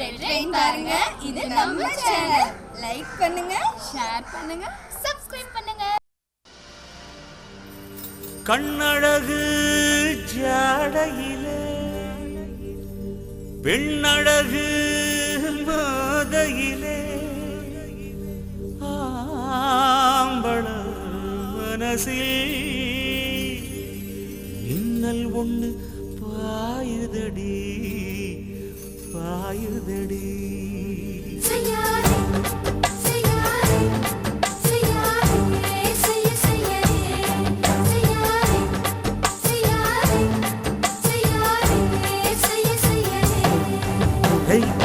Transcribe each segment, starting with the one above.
Red பாருங்க இது நம்ம சேனல் லைக் பண்ணுங்க ஷேர் பண்ணுங்க சப்ஸ்கிரைப் பண்ணுங்க. கண்ணழகு ஜாடையிலே பெண்ணழகு மாதையிலே ஆம்பள மனசில் மின்னல் ஒன்று பாயுதடி. பாயுதடி.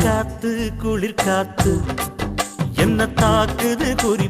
காத்து குளிர் காத்து என்ன தாக்குது குறி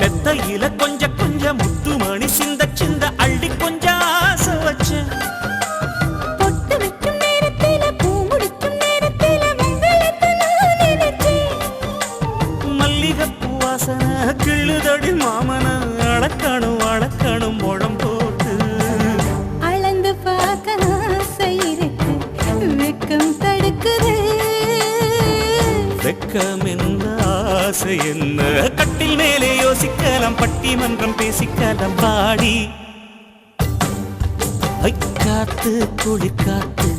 மெத்தையில கொஞ்ச கொஞ்ச முத்துமணி சிந்த சிந்த அள்ளி கொஞ்ச ஆசை வச்சேன். பொட்டு வைக்கும் நேரத்தில பூ முடிக்கும் நேரத்தில மல்லிகைப்பூ வாசனை கிள்ளுதடி மாமன அளக்கணும் அளக்கணும் முழம் போட்டு. அளந்து பார்க்க ஆசை இருக்கு வெக்கம் தடுக்குது. வெக்கம் என்ன ஆசை என்ன? கட்டில் மேலே யோசிக்கலாம் பட்டிமன்றம் பேசிக்கலாம் பாடி. காத்து குளி காத்து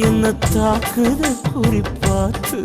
என்ன தாக்குது குறிப்பாத்து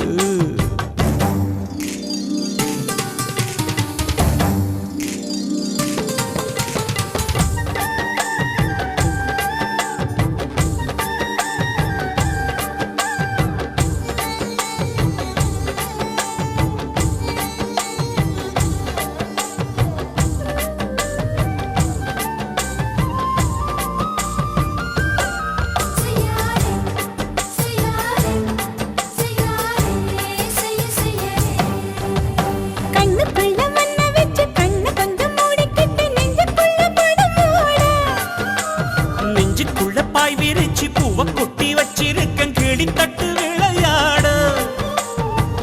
கொட்டி வச்சிருக்கேன். கிளி தட்டு விளையாட.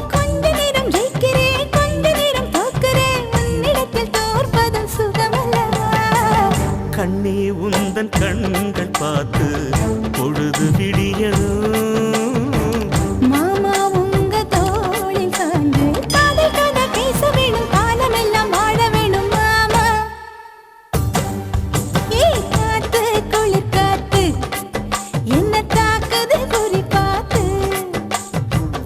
கொஞ்ச நேரம் ஜெயிக்கிறேன். கொஞ்ச நேரம் தோக்கிறேன் உன்னிடத்தில் தோற்பதும் சுகமல்லவா? கண்ணே உந்தன் கண்கள் பார்த்து பொழுது